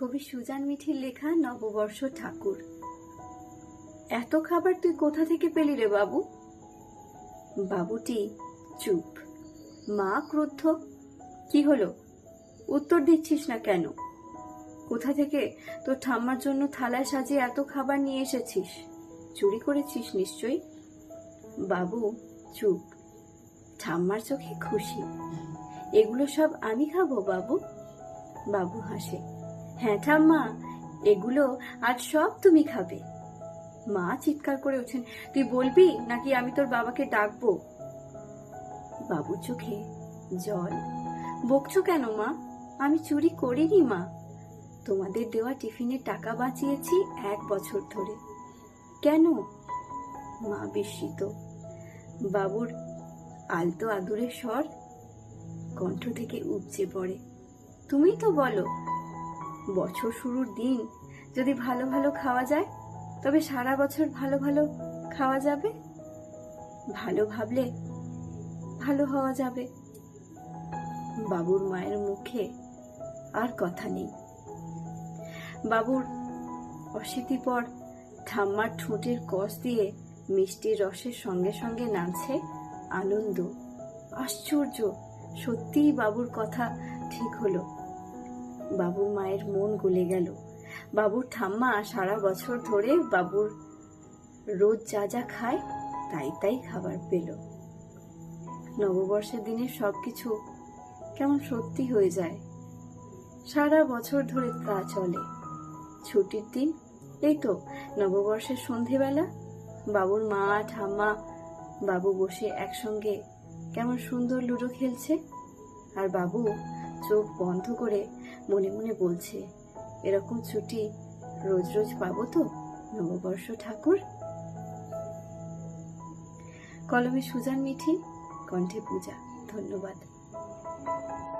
কবি সুজান মিঠির লেখা নববর্ষ ঠাকুর। এত খাবার তুই কোথা থেকে পেলি রে বাবু? বাবুটি চুপ। মা ক্রুদ্ধ। কি হলো? উত্তর দিচ্ছিস না কেন? কোথা থেকে তোর ঠাম্মার জন্য থালায় সাজিয়ে এত খাবার নিয়ে এসেছিস? চুরি করেছিস নিশ্চয়ই? বাবু চুপ। ঠাম্মার চোখে খুশি। এগুলো সব আমি খাব বাবু? বাবু হাসে। হ্যাঁ ঠাম্মা, এগুলো আজ সব তুমি খাবে। মা চিৎকার করে ওঠেন তুই বলবি নাকি আমি তোর বাবাকে ডাকবো? বাবুর চোখে জল। বকছো কেন মা? আমি চুরি করিনি মা। তোমাদের দেওয়া টিফিনের টাকা বাঁচিয়েছি এক বছর ধরে। কেন? মা বিস্মিত। বাবুর আলতো আদুরে স্বর কণ্ঠ থেকে উপচে পড়ে। তুমি তো বলো বছর শুরুর দিন যদি ভালো ভালো খাওয়া যায়, তবে সারা বছর ভালো ভালো খাওয়া যাবে? ভালো ভাবলে ভালো হওয়া যাবে। বাবুর মায়ের মুখে আর কথা নেই। বাবুর অশীতিপর ঠাম্মার ঠোঁটের কষ দিয়ে মিষ্টির রসের সঙ্গে সঙ্গে নামছে আনন্দ। আশ্চর্য, সত্যিই বাবুর কথা ঠিক হলো। বাবুর মায়ের মন গলে গেল। বাবুর ঠাম্মা সারা বছর ধরে বাবুর রোজ যা যা খায়, তাই তাই খাবার পেল। নববর্ষের দিনে সবকিছু কেমন সত্যি হয়ে যায়। সারা বছর ধরে তা চলে। ছুটির দিন, এই তো নববর্ষের সন্ধেবেলা। বাবুর মা, ঠাম্মা, বাবু বসে একসঙ্গে কেমন সুন্দর লুডো খেলছে। আর বাবু চোখ বন্ধ করে মনে মনে বলছে, এরকম ছুটি রোজ রোজ পাবো তো, নববর্ষ ঠাকুর? কলমে সুজান মিঠি, কণ্ঠে পূজা, ধন্যবাদ।